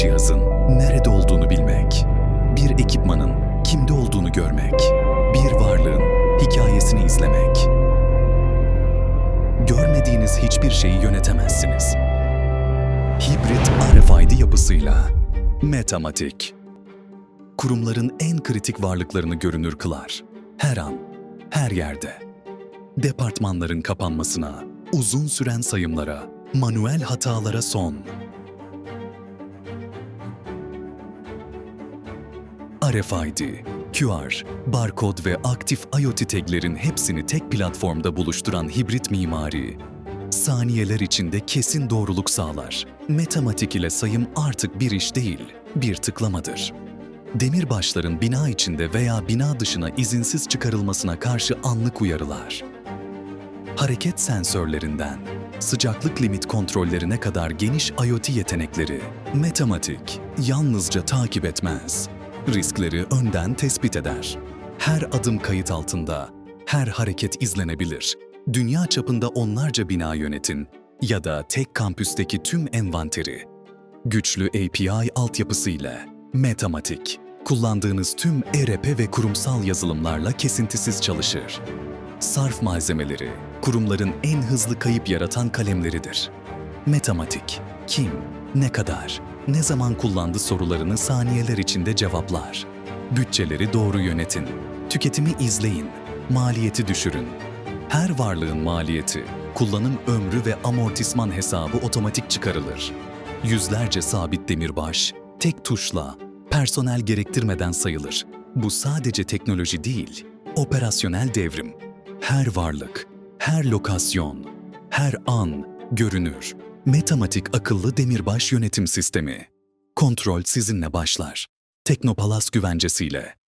cihazın nerede olduğunu bilmek, bir ekipmanın kimde olduğunu görmek, bir varlığın hikayesini izlemek. Görmediğiniz hiçbir şeyi yönetemezsiniz. Hibrit RFID yapısıyla Metamatik. Kurumların en kritik varlıklarını görünür kılar. Her an, her yerde. Departmanların kapanmasına, uzun süren sayımlara, manuel hatalara son. RFID, QR, barkod ve aktif IoT taglerin hepsini tek platformda buluşturan hibrit mimari, saniyeler içinde kesin doğruluk sağlar. Metamatik ile sayım artık bir iş değil, bir tıklamadır. Demirbaşların bina içinde veya bina dışına izinsiz çıkarılmasına karşı anlık uyarılar. Hareket sensörlerinden sıcaklık limit kontrollerine kadar geniş IoT yetenekleri, Metamatik yalnızca takip etmez, riskleri önden tespit eder. Her adım kayıt altında, her hareket izlenebilir. Dünya çapında onlarca bina yönetin ya da tek kampüsteki tüm envanteri. Güçlü API altyapısı ile Metamatik, kullandığınız tüm ERP ve kurumsal yazılımlarla kesintisiz çalışır. Sarf malzemeleri, kurumların en hızlı kayıp yaratan kalemleridir. Metamatik, kim, ne kadar, ne zaman kullandı sorularını saniyeler içinde cevaplar. Bütçeleri doğru yönetin, tüketimi izleyin, maliyeti düşürün. Her varlığın maliyeti, kullanım ömrü ve amortisman hesabı otomatik çıkarılır. Yüzlerce sabit demirbaş, tek tuşla, personel gerektirmeden sayılır. Bu sadece teknoloji değil, operasyonel devrim. Her varlık, her lokasyon, her an görünür. Metamatik akıllı demirbaş yönetim sistemi. Kontrol sizinle başlar. Teknopalas güvencesiyle.